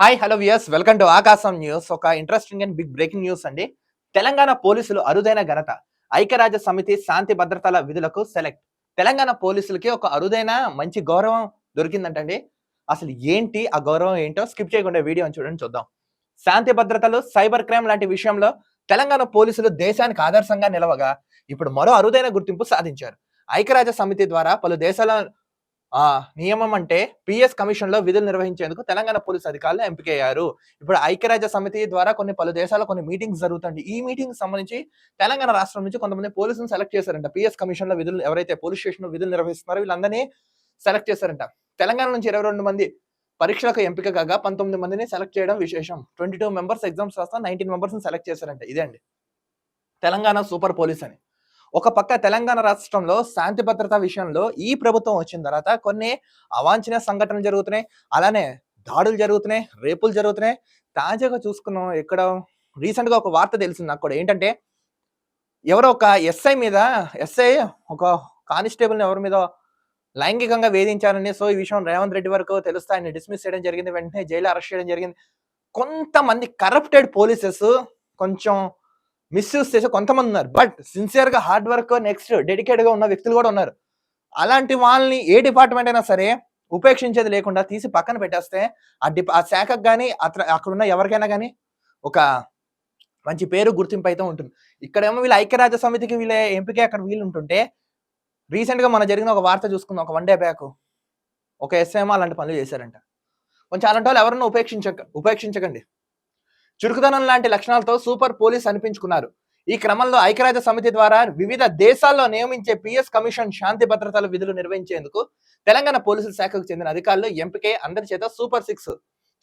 Hi hello viewers welcome to Aakasam news ఒక interesting and big breaking news అండి. తెలంగాణ పోలీసులు అరుదైన ఘనత. ఐక్యరాజ్య సమితి శాంతి భద్రతల విధులకు సెలెక్ట్ తెలంగాణ పోలీసులకి ఒక అరుదైన మంచి గౌరవం దొరికిందంటండి. అసలు ఏంటి ఆ గౌరవం ఏంటో స్కిప్ చేయకుండా వీడియో చూడండి చూద్దాం. శాంతి భద్రతలు సైబర్ క్రైమ్ లాంటి విషయంలో తెలంగాణ పోలీసులు దేశానికి ఆదర్శంగా నిలవగా ఇప్పుడు మరో అరుదైన గుర్తింపు సాధించారు. ఐక్యరాజ్య సమితి ద్వారా పలు దేశాల ఆ నియమం అంటే పిఎస్ కమిషన్లో విధులు నిర్వహించేందుకు తెలంగాణ పోలీసు అధికారులు ఎంపికయ్యారు ఇప్పుడు ఐక్యరాజ్య సమితి ద్వారా కొన్ని పలు దేశాల్లో కొన్ని మీటింగ్స్ జరుగుతుంది ఈ మీటింగ్ సంబంధించి తెలంగాణ రాష్ట్రం నుంచి కొంతమంది పోలీసులు సెలెక్ట్ చేశారంట. పిఎస్ కమిషన్లో విధులు ఎవరైతే పోలీస్ స్టేషన్ విధులు నిర్వహిస్తున్నారో వీళ్ళందరినీ సెలెక్ట్ చేశారంట. తెలంగాణ నుంచి ఇరవై రెండు మంది పరీక్షలకు ఎంపిక కాగా పంతొమ్మిది మందిని సెలెక్ట్ చేయడం విశేషం. ట్వంటీ టూ మెంబర్స్ ఎగ్జామ్స్ రాస్తా నైన్టీన్ మెంబర్స్ సెలెక్ట్ చేశారంట. ఇదే అండి. తెలంగాణ సూపర్ పోలీస్ అని. ఒక పక్క తెలంగాణ రాష్ట్రంలో శాంతి భద్రత విషయంలో ఈ ప్రభుత్వం వచ్చిన తర్వాత కొన్ని అవాంఛనీయ సంఘటనలు జరుగుతున్నాయి. అలానే దాడులు జరుగుతున్నాయి రేపులు జరుగుతున్నాయి. తాజాగా చూసుకున్నాం ఇక్కడ రీసెంట్గా ఒక వార్త తెలిసింది నాకు కూడా. ఏంటంటే ఎవరో ఒక ఎస్ఐ మీద ఎస్ఐ ఒక కానిస్టేబుల్ని ఎవరి మీద లైంగికంగా వేధించారని సో ఈ విషయం రేవంత్ రెడ్డి వరకు తెలుస్తే ఆయన డిస్మిస్ చేయడం జరిగింది. వెంటనే జైలు అరెస్ట్ చేయడం జరిగింది. కొంతమంది కరప్టెడ్ పోలీసెస్ కొంచెం మిస్యూజ్ చేసే కొంతమంది ఉన్నారు. బట్ సిన్సియర్గా హార్డ్ వర్క్ నెక్స్ట్ డెడికేట్గా ఉన్న వ్యక్తులు కూడా ఉన్నారు. అలాంటి వాళ్ళని ఏ డిపార్ట్మెంట్ అయినా సరే ఉపేక్షించేది లేకుండా తీసి పక్కన పెట్టేస్తే ఆ డిపా ఆ శాఖకు కానీ అక్కడ అక్కడ ఉన్న ఎవరికైనా కానీ ఒక మంచి పేరు గుర్తింపు అయితే ఉంటుంది. ఇక్కడేమో వీళ్ళ ఐక్యరాజ్య సమితికి వీళ్ళ ఎంపిక అక్కడ వీళ్ళు ఉంటుంటే రీసెంట్గా మన జరిగిన ఒక వార్త చూసుకుందాం. ఒక వన్ డే బ్యాక్ ఒక ఎస్ఐఎం అలాంటి పనులు చేశారంట. కొంచెం అలాంటి వాళ్ళు ఎవరన్నా ఉపేక్షించక ఉపేక్షించకండి. చురుకుదనం లాంటి లక్షణాలతో సూపర్ పోలీస్ అనిపించుకున్నారు. ఈ క్రమంలో ఐక్యరాజ్య సమితి ద్వారా వివిధ దేశాల్లో నియమించే పిఎస్ కమిషన్ శాంతి భద్రతల విధులు నిర్వహించేందుకు తెలంగాణ పోలీసుల శాఖకు చెందిన అధికారులు ఎంపికే అందరి చేత సూపర్ సిక్స్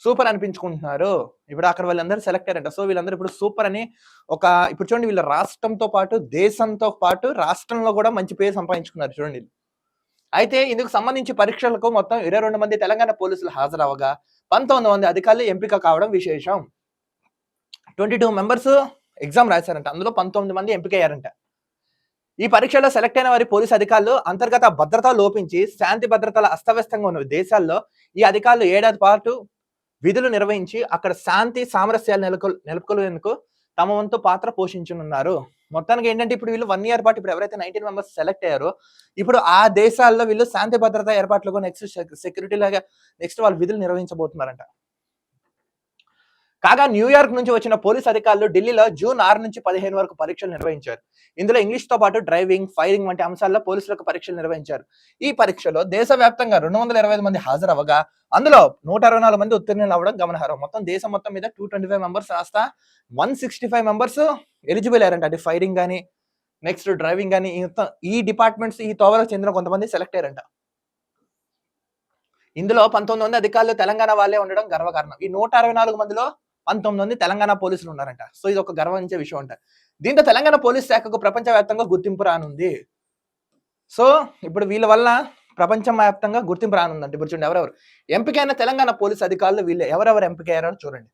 సూపర్ అనిపించుకుంటున్నారు. ఇప్పుడు అక్కడ వాళ్ళందరూ సెలెక్ట్ అయ్యారంట. సో వీళ్ళందరూ ఇప్పుడు సూపర్ అని ఒక ఇప్పుడు చూడండి వీళ్ళ రాష్ట్రంతో పాటు దేశంతో పాటు రాష్ట్రంలో కూడా మంచి పేరు సంపాదించుకున్నారు చూడండి అయితే ఇందుకు సంబంధించి పరీక్షలకు మొత్తం ఇరవై రెండు మంది తెలంగాణ పోలీసులు హాజరవగా పంతొమ్మిది మంది అధికారులు ఎంపిక కావడం విశేషం. ట్వంటీ టూ మెంబర్స్ ఎగ్జామ్ రాశారంట. అందులో పంతొమ్మిది మంది ఎంపికయ్యారంట. ఈ పరీక్షలో సెలెక్ట్ అయిన వారి పోలీసు అధికారులు అంతర్గత భద్రత లోపించి శాంతి భద్రతల అస్తవ్యస్తంగా ఉన్న దేశాల్లో ఈ అధికారులు ఏడాది పాటు విధులు నిర్వహించి అక్కడ శాంతి సామరస్యాలు నెలకొల్ నెలకొలేందుకు తమ వంతు పాత్ర పోషించనున్నారు. మొత్తానికి ఏంటంటే ఇప్పుడు వీళ్ళు వన్ ఇయర్ పాటు ఇప్పుడు ఎవరైతే నైన్టీన్ మెంబర్స్ సెలెక్ట్ అయ్యారో ఇప్పుడు ఆ దేశాల్లో వీళ్ళు శాంతి భద్రత ఏర్పాట్లకు నెక్స్ట్ సెక్యూరిటీ లాగా నెక్స్ట్ వాళ్ళు విధులు నిర్వహించబోతున్నారంట. కాగా న్యూయార్క్ నుంచి వచ్చిన పోలీస్ అధికారులు ఢిల్లీలో జూన్ ఆరు నుంచి పదిహేను వరకు పరీక్షలు నిర్వహించారు. ఇందులో ఇంగ్లీష్తో పాటు డ్రైవింగ్ ఫైరింగ్ వంటి అంశాల్లో పోలీసులకు పరీక్షలు నిర్వహించారు. ఈ పరీక్షలో దేశవ్యాప్తంగా రెండు వందల ఇరవై ఐదు మంది హాజరవగా అందులో నూట అరవై నాలుగు మంది ఉత్తీర్ణులు అవ్వడం గమనార్హం. మొత్తం దేశం మొత్తం మీద టూ ట్వంటీ ఫైవ్ మెంబర్స్ రాస్తా one sixty five members eligible అయ్యారంట. అంటే ఫైరింగ్ కానీ నెక్స్ట్ డ్రైవింగ్ కానీ ఈ డిపార్ట్మెంట్స్ ఈ తోవలకు చెందిన కొంతమంది సెలెక్ట్ అయ్యారంట. ఇందులో పంతొమ్మిది మంది అధికారులు తెలంగాణ వాళ్ళే ఉండడం గర్వకారణం. ఈ నూట అరవై నాలుగు మందిలో పంతొమ్మిది మంది తెలంగాణ పోలీసులు ఉన్నారంట. సో ఇది ఒక గర్వించే విషయం అంట. దీంతో తెలంగాణ పోలీస్ శాఖకు ప్రపంచవ్యాప్తంగా గుర్తింపు రానుంది. సో ఇప్పుడు వీళ్ళ వల్ల ప్రపంచం వ్యాప్తంగా గుర్తింపు రానుందండి ఇప్పుడు చూడండి ఎవరెవరు. ఎంపికైన తెలంగాణ పోలీస్ అధికారులు వీళ్ళు. ఎవరెవరు ఎంపికయ్యారో చూడండి.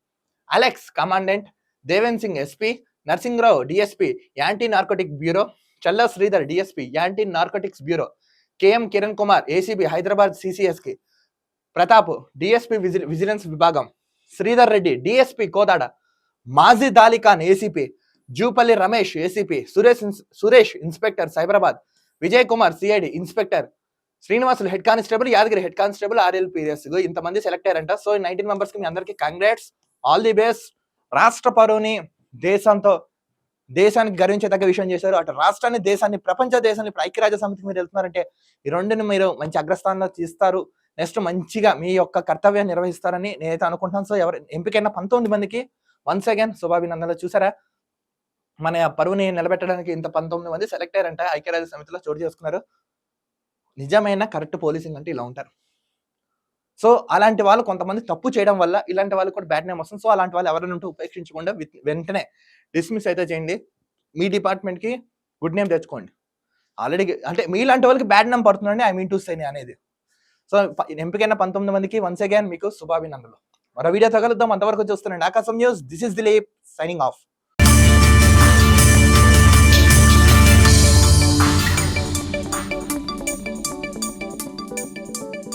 Alex commandant Deven Singh SP Narsingrao DSP anti narcotic bureau Challa Sridhar DSP anti narcotics bureau KM Kiran Kumar ACB Hyderabad సిసిఎస్కి Pratap DSP vigilance విభాగం శ్రీధర్ రెడ్డి డిఎస్పి కోదాడ మాజీ Dalikhan ACP Jupalli Ramesh ACP Suresh Suresh inspector Cyberabad Vijay Kumar CID inspector Srinivasulu head constable Yadagiri head constable RLPS ఇంతమంది select అయ్యారంట. So nineteen మెంబర్స్కి మీ అందరికీ congrats all the best రాష్ట్ర పరువుని దేశంతో దేశానికి గర్వించదగ్గ విషయం చేశారు. అటు రాష్ట్రాన్ని దేశాన్ని ప్రపంచ దేశాన్ని ఇప్పుడు ఐక్యరాజ్య సమితికి మీరు వెళ్తున్నారంటే ఈ రెండుని మీరు మంచి అగ్రస్థానంలో తీస్తారు. నెక్స్ట్ మంచిగా మీ యొక్క కర్తవ్యాన్ని నిర్వహిస్తారని నేనైతే అనుకుంటున్నాను. సో ఎవరు ఎంపికైన పంతొమ్మిది మందికి వన్స్ అగైన్ శుభాభినందనలు చూసారా? మన పరువుని నిలబెట్టడానికి ఇంత పంతొమ్మిది మంది సెలెక్ట్ అయ్యారంట. ఐక్యరాజ్య సమితిలో చోటు చేసుకున్నారు. నిజమైన కరెక్ట్ పోలీసింగ్ అంటే ఇలా ఉంటారు. సో అలాంటి వాళ్ళు కొంతమంది తప్పు చేయడం వల్ల ఇలాంటి వాళ్ళు కూడా బ్యాడ్ నేమ్ వస్తుంది. సో అలాంటి వాళ్ళు ఎవరైనా ఉంటే ఉపేక్షించకుండా వెంటనే డిస్మిస్ అయితే చేయండి. మీ డిపార్ట్మెంట్కి గుడ్ నేమ్ తెచ్చుకోండి. ఆల్రెడీ అంటే మీలాంటి వాళ్ళకి బ్యాడ్ నేమ్ పడుతుందండి ఐ మీన్ టు సైని అనేది. సో ఎంపికైన పంతొమ్మిది మందికి వన్స్ అగైన్ మీకు శుభాభినందనలు. మరో వీడియో తగలుద్దాం అంతవరకు చూస్తున్నాండి Aakasam news. This is Dilip signing off